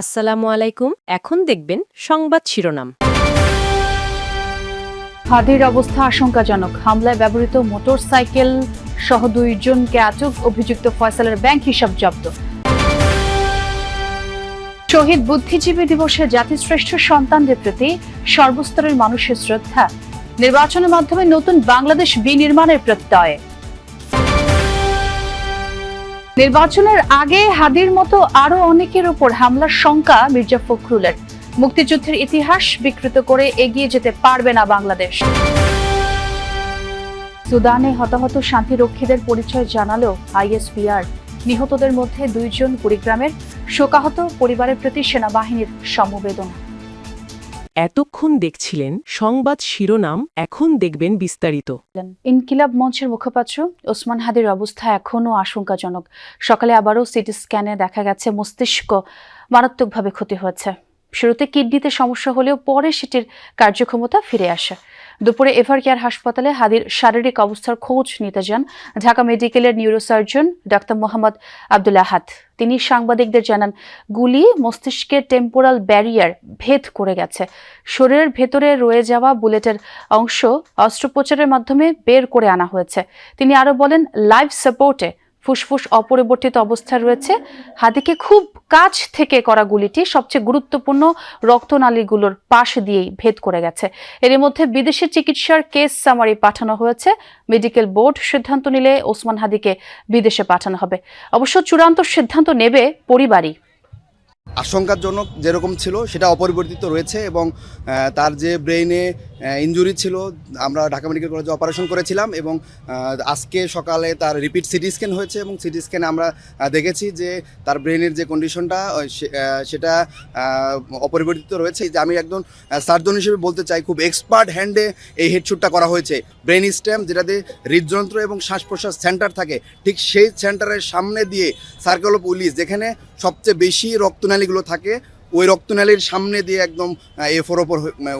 আসসালামু আলাইকুম। এখন দেখবেন সংবাদ শিরোনাম। হাদির অবস্থা আশঙ্কাজনক। হামলায় ব্যবহৃত মোটরসাইকেল সহ দুইজনকে আটক অভিযুক্ত ফয়সালের ব্যাংক হিসাব জব্দ। শহীদ বুদ্ধিজীবী দিবসে জাতিশ্রেষ্ঠ সন্তানদের প্রতি সর্বস্তরের মানুষের শ্রদ্ধা। নির্বাচনের মাধ্যমে নতুন বাংলাদেশ বিনির্মাণের প্রত্যয়। নির্বাচনের আগে হাদির মতো আরও অনেকের উপর হামলার শঙ্কা মির্জা ফখরুলের। মুক্তিযুদ্ধের ইতিহাস বিকৃত করে এগিয়ে যেতে পারবে না বাংলাদেশ। সুদানে হতাহত শান্তিরক্ষীদের পরিচয় জানালো আইএসপিআর নিহতদের মধ্যে দুইজন কুড়িগ্রামের। শোকাহত পরিবারের প্রতি সেনাবাহিনীর সমবেদনা। এতক্ষণ দেখছিলেন সংবাদ শিরোনাম, এখন দেখবেন বিস্তারিত। ইনকিলাব মঞ্চের মুখপাত্র ওসমান হাদির অবস্থা এখনও আশঙ্কাজনক। সকালে আবারও সিটি স্ক্যানে দেখা গেছে মস্তিষ্ক মারাত্মকভাবে ক্ষতি হয়েছে। শুরুতে কিডনিতে সমস্যা হলেও পরে সেটির কার্যক্ষমতা ফিরে আসে। দুপুরে এভার কেয়ার হাসপাতালে হাদির শারীরিক অবস্থার খোঁজ নিতে যান ঢাকা মেডিকেলের নিউরোসার্জন ডাক্তার মোহাম্মদ আহাদ। তিনি সাংবাদিকদের জানান, গুলি মস্তিষ্কের টেম্পোরাল ব্যারিয়ার ভেদ করে গেছে। শরীরের ভেতরে রয়ে যাওয়া বুলেটের অংশ অস্ত্রোপচারের মাধ্যমে বের করে আনা হয়েছে। তিনি আরও বলেন, লাইফ সাপোর্টে ফুসফুস অপরিবর্তিত অবস্থায় রয়েছে। হাদিকে খুব কাছ থেকে করা গুলিটি সবচেয়ে গুরুত্বপূর্ণ রক্তনালীগুলোর পাশ দিয়েই ভেদ করে গেছে। এর মধ্যে বিদেশি চিকিৎসার কেস সামারি পাঠানো হয়েছে। মেডিকেল বোর্ড সিদ্ধান্ত নিলে ওসমান হাদিকে বিদেশে পাঠানো হবে। অবশ্য চূড়ান্ত সিদ্ধান্ত নেবে পরিবারই। আশঙ্কাজনক যেরকম ছিল, সেটা অপরিবর্তিত রয়েছে এবং তার যে ব্রেইনে ইনজুরি ছিল। আমরা ঢাকা মেডিকেল কলেজে অপারেশন করেছিলাম এবং আজকে সকালে তার রিপিট সিটি স্ক্যান হয়েছে এবং সিটি স্ক্যানে আমরা দেখেছি যে তার ব্রেনের যে কন্ডিশনটা সেটা অপরিবর্তিত রয়েছে। যে আমি একজন সার্জন হিসেবে বলতে চাই, খুব এক্সপার্ট হ্যান্ডে এই হেডশুটটা করা হয়েছে। ব্রেন স্টেম যেটাতে হৃদযন্ত্র এবং শ্বাস প্রশ্বাস সেন্টার থাকে, ঠিক সেই সেন্টারের সামনে দিয়ে সার্কেল অফ উলিশ যেখানে সবচেয়ে বেশি রক্তনালীগুলো থাকে ওই রক্তনালীর সামনে দিয়ে একদম এ ফোর ওপর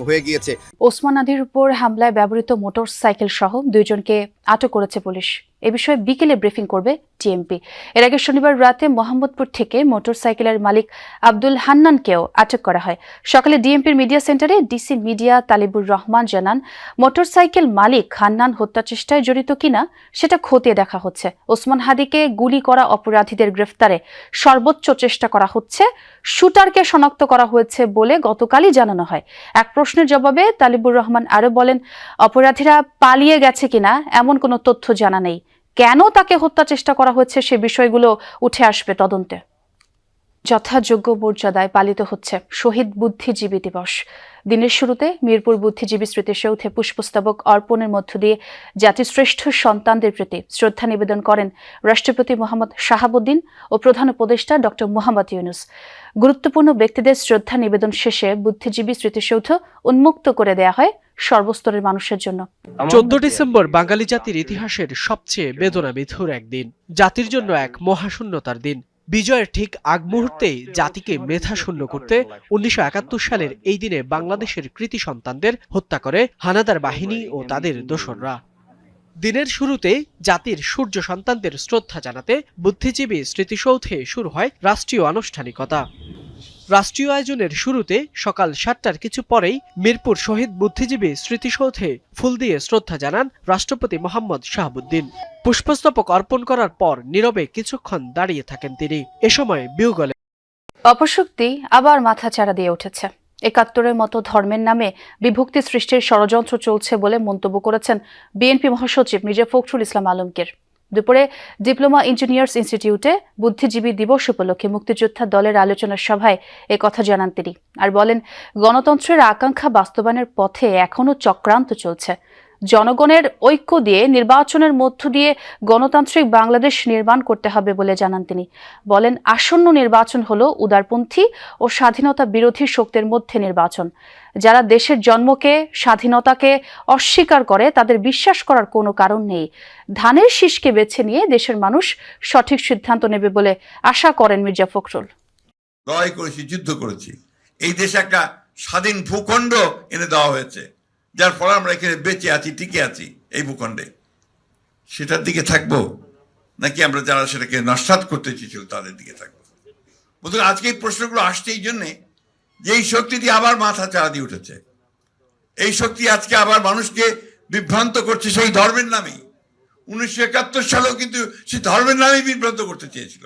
হয়ে গিয়েছে। ওসমান আদির উপর হামলায় ব্যবহৃত মোটর সাইকেল সহ দুইজনকে আটক করেছে পুলিশ। এ বিষয়ে বিকেলে ব্রিফিং করবে টিএমপি। এর আগে শনিবার রাতে মোহাম্মদপুর থেকে মোটরসাইকেলের মালিক আব্দুল হান্নানকেও আটক করা হয়। সকালে ডিএমপির মিডিয়া সেন্টারে ডিসি মিডিয়া তালিবুর রহমান জানান, মোটরসাইকেল মালিক হান্নান হত্যা চেষ্টায় জড়িত কিনা সেটা খতিয়ে দেখা হচ্ছে। ওসমান হাদিকে গুলি করা অপরাধীদের গ্রেফতারে সর্বোচ্চ চেষ্টা করা হচ্ছে। শুটারকে শনাক্ত করা হয়েছে বলে গতকালই জানানো হয়। এক প্রশ্নের জবাবে তালিবুর রহমান আরও বলেন, অপরাধীরা পালিয়ে গেছে কিনা এমন কোনো তথ্য জানা নেই। কেন তাকে হত্যা চেষ্টা করা হয়েছে সে বিষয়গুলো উঠে আসবে তদন্তে। যথাযোগ্য মর্যাদায় পালিত হচ্ছে শহীদ বুদ্ধিজীবী দিবস। দিনের শুরুতে মিরপুর বুদ্ধিজীবী স্মৃতিসৌধে পুষ্পস্তবক অর্পণের মধ্য দিয়ে জাতিশ্রেষ্ঠ সন্তানদের প্রতি শ্রদ্ধা নিবেদন করেন রাষ্ট্রপতি মোহাম্মদ শাহাবুদ্দিন ও প্রধান উপদেষ্টা ডক্টর মোহাম্মদ ইউনুস। গুরুত্বপূর্ণ ব্যক্তিদের শ্রদ্ধা নিবেদন শেষে বুদ্ধিজীবী স্মৃতিসৌধ উন্মুক্ত করে দেয়া হয় সর্বস্তরের মানুষের জন্য। চোদ্দ ডিসেম্বর বাঙালি জাতির ইতিহাসের সবচেয়ে বেদনা বিধুর একদিন। জাতির জন্য এক মহাশূন্যতার দিন। বিজয়ের ঠিক আগ মুহূর্তেই জাতিকে মেধা শূন্য করতে উনিশশো একাত্তর সালের এই দিনে বাংলাদেশের কৃতি সন্তানদের হত্যা করে হানাদার বাহিনী ও তাদের দোসররা। দিনের শুরুতে জাতির সূর্য সন্তানদের শ্রদ্ধা জানাতে বুদ্ধিজীবী স্মৃতিসৌধে শুরু হয় রাষ্ট্রীয় আনুষ্ঠানিকতা। রাষ্ট্রীয় আয়োজনের শুরুতে সকাল সাতটার কিছু পরেই মিরপুর শহীদ বুদ্ধিজীবী স্মৃতিসৌধে ফুল দিয়ে শ্রদ্ধা জানান রাষ্ট্রপতি মোহাম্মদ শাহাবুদ্দিন। পুষ্পস্তবক অর্পণ করার পর নীরবে কিছুক্ষণ দাঁড়িয়ে থাকেন তিনি। এ সময় বিউগলে অপশক্তি আবার মাথাচাড়া দিয়ে উঠেছে। একাত্তরের মতো ধর্মের নামে বিভক্তি সৃষ্টির ষড়যন্ত্র চলছে বলে মন্তব্য করেছেন বিএনপি মহাসচিব মির্জা ফখরুল ইসলাম আলমগীর। দুপুরে ডিপ্লোমা ইঞ্জিনিয়ার্স ইনস্টিটিউটে বুদ্ধিজীবী দিবস উপলক্ষে মুক্তিযোদ্ধা দলের আলোচনা সভায় এ কথা জানান তিনি আর বলেন, গণতন্ত্রের আকাঙ্ক্ষা বাস্তবায়নের পথে এখনও চক্রান্ত চলছে। জনগণের ঐক্য দিয়ে নির্বাচনের মধ্য দিয়ে গণতান্ত্রিক বাংলাদেশ নির্মাণ করতে হবে বলে জানান তিনি। বলেন, আসন্ন নির্বাচন হল উদারপন্থী ও স্বাধীনতা বিরোধী শক্তির মধ্যে নির্বাচন। যারা দেশের জন্মকে, স্বাধীনতাকে অস্বীকার করে, তাদের বিশ্বাস করার কোনো কারণ নেই। ধানের শীষকে বেছে নিয়ে দেশের মানুষ সঠিক সিদ্ধান্ত নেবে বলে আশা করেন মির্জা ফখরুল। লড়াই করেছি যুদ্ধ করেছি। এই দেশে একটা স্বাধীন ভূখণ্ড এনে দেওয়া হয়েছে। যার ফলে আমরা এখানে বেঁচে আছি, টিকে আছি এই ভূখণ্ডে। সেটার দিকে থাকব? নাকি আমরা যারা সেটাকে নস্বাত করতে চেয়েছিল, তাদের দিকে থাকব? বলতে আজকে এই প্রশ্নগুলো আসছে এই জন্যে যে এই শক্তিটি আবার মাথা চাড়া দিয়ে উঠেছে। এই শক্তি আজকে আবার মানুষকে বিভ্রান্ত করছে সেই ধর্মের নামেই। উনিশশো একাত্তর সালেও কিন্তু সেই ধর্মের নামেই বিভ্রান্ত করতে চেয়েছিল।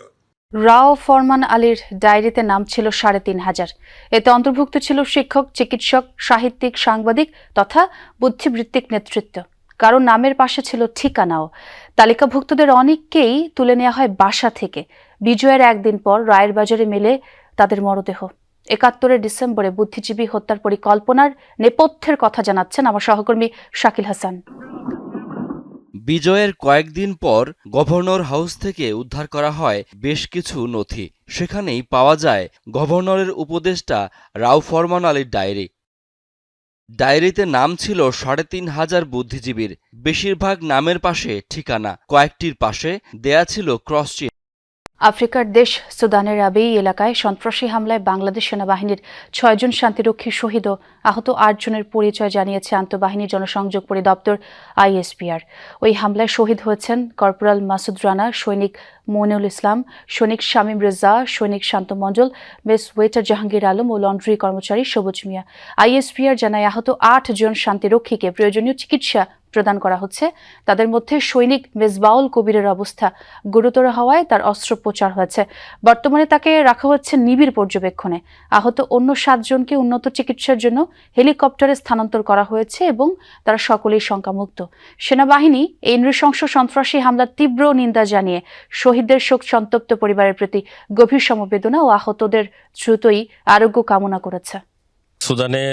রাও ফরমান আলীর ডায়েরিতে নাম ছিল সাড়ে তিন হাজার। এতে অন্তর্ভুক্ত ছিল শিক্ষক, চিকিৎসক, সাহিত্যিক, সাংবাদিক তথা বুদ্ধিবৃত্তিক নেতৃত্ব। কারও নামের পাশে ছিল ঠিকানাও। তালিকাভুক্তদের অনেককেই তুলে নেওয়া হয় বাসা থেকে। বিজয়ের একদিন পর রায়ের বাজারে মেলে তাদের মরদেহ। একাত্তরের ডিসেম্বরে বুদ্ধিজীবী হত্যার পরিকল্পনার নেপথ্যের কথা জানাচ্ছেন আমার সহকর্মী শাকিল হাসান। বিজয়ের কয়েকদিন পর গভর্নর হাউস থেকে উদ্ধার করা হয় বেশ কিছু নথি। সেখানেই পাওয়া যায় গভর্নরের উপদেষ্টা রাও ফরমান আলীর ডায়েরি। ডায়েরিতে নাম ছিল সাড়ে তিন হাজার বুদ্ধিজীবীর। বেশিরভাগ নামের পাশে ঠিকানা। কয়েকটির পাশে দেয়া ছিল ক্রস আফ্রিকার দেশ সুদানের আবেই এলাকায় সন্ত্রাসী হামলায় বাংলাদেশ সেনাবাহিনীর ছয়জন শান্তিরক্ষী শহীদ ও আহত আটজনের পরিচয় জানিয়েছে আন্তঃবাহিনী জনসংযোগ পরিদপ্তর আইএসপিআর। ওই হামলায় শহীদ হয়েছেন কর্পোরাল মাসুদ রানা, সৈনিক মইনুল ইসলাম, সৈনিক শামীম রেজা, সৈনিক শান্ত মণ্ডল মেস ওয়েটার জাহাঙ্গীর আলম ও লন্ড্রি কর্মচারী সবুজ মিয়া। আইএসপিআর জানায় আহত আট জন শান্তিরক্ষীকে প্রয়োজনীয় চিকিৎসা প্রদান করা হচ্ছে। তাদের মধ্যে সৈনিক মেজবাউল কবিরের অবস্থা গুরুতর হওয়ায় তার অস্ত্রোপচার হয়েছে। বর্তমানে তাকে রাখা হচ্ছে নিবিড় পর্যবেক্ষণে। আহত অন্য সাতজনকে উন্নত চিকিৎসার জন্য হেলিকপ্টারে স্থানান্তর করা হয়েছে এবং তারা সকলেই শঙ্কামুক্ত। সেনাবাহিনী এই নৃশংস সন্ত্রাসী হামলার তীব্র নিন্দা জানিয়ে শহীদদের শোক সন্তপ্ত পরিবারের প্রতি গভীর সমবেদনা ও আহতদের দ্রুতই আরোগ্য কামনা করেছে। সুদানে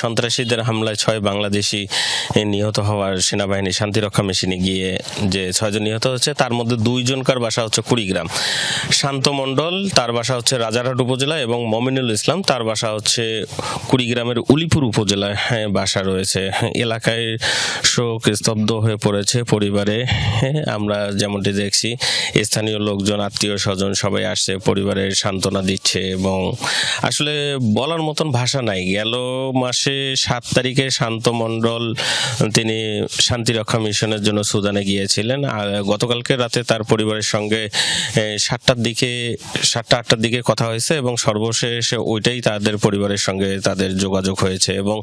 সন্ত্রাসীদের হামলায় ছয় বাংলাদেশি নিহত হওয়ার সেনাবাহিনী শান্তিরক্ষা মেশিনে গিয়ে যে ছয়জন নিহত হচ্ছে তার মধ্যে দুইজনকার বাসা হচ্ছে কুড়িগ্রাম। শান্ত মণ্ডল তার বাসা হচ্ছে রাজারহাট উপজেলা এবং মমিনুল ইসলাম তার বাসা হচ্ছে কুড়িগ্রামের উলিপুর উপজেলায় হ্যাঁ, বাসা রয়েছে। এলাকায় শোক স্তব্ধ হয়ে পড়েছে পরিবারে হ্যাঁ, আমরা যেমনটি দেখছি স্থানীয় লোকজন আত্মীয় স্বজন সবাই আসছে পরিবারের সান্ত্বনা দিচ্ছে এবং আসলে বলার মতন ভাষা নাই। গেল মাসে সাত তারিখে শান্ত মণ্ডল তিনি শান্তিরক্ষা মিশনের জন্য সুদানে গিয়েছিলেন। আর গতকালকে রাতে তার পরিবারের সঙ্গে সাতটার দিকে, সাতটা, আটটার দিকে কথা হয়েছে এবং সর্বশেষ ওইটাই তাদের পরিবারের সঙ্গে তাদের যোগাযোগ হয়েছে এবং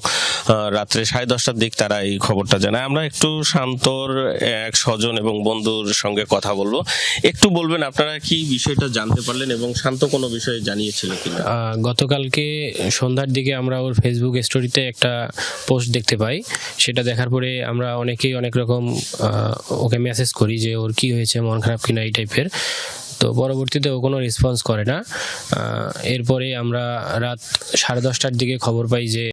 রাত্রে সাড়ে দশটার দিক তারা এই খবরটা জানায়। আমরা একটু শান্তর এক স্বজন এবং বন্ধুর সঙ্গে কথা বলব। একটু বলবেন, আপনারা কি বিষয়টা জানতে পারলেন এবং শান্ত কোনো বিষয়ে জানিয়েছিল কিনা? গতকালকে সন্ধ্যার দিকে আমরা ওর ফেসবুক স্টোরিতে একটা পোস্ট দেখতে পাই। সেটা দেখার পরে আমরা অনেকেই অনেক রকম ওকে মেসেজ করি যে ওর কি হয়েছে, মন খারাপ কিনা এই টাইপের তো পরবর্তীতে ও কোনো রেসপন্স করে না। এরপরে আমরা রাত সাড়ে দশটার দিকে খবর পাই যে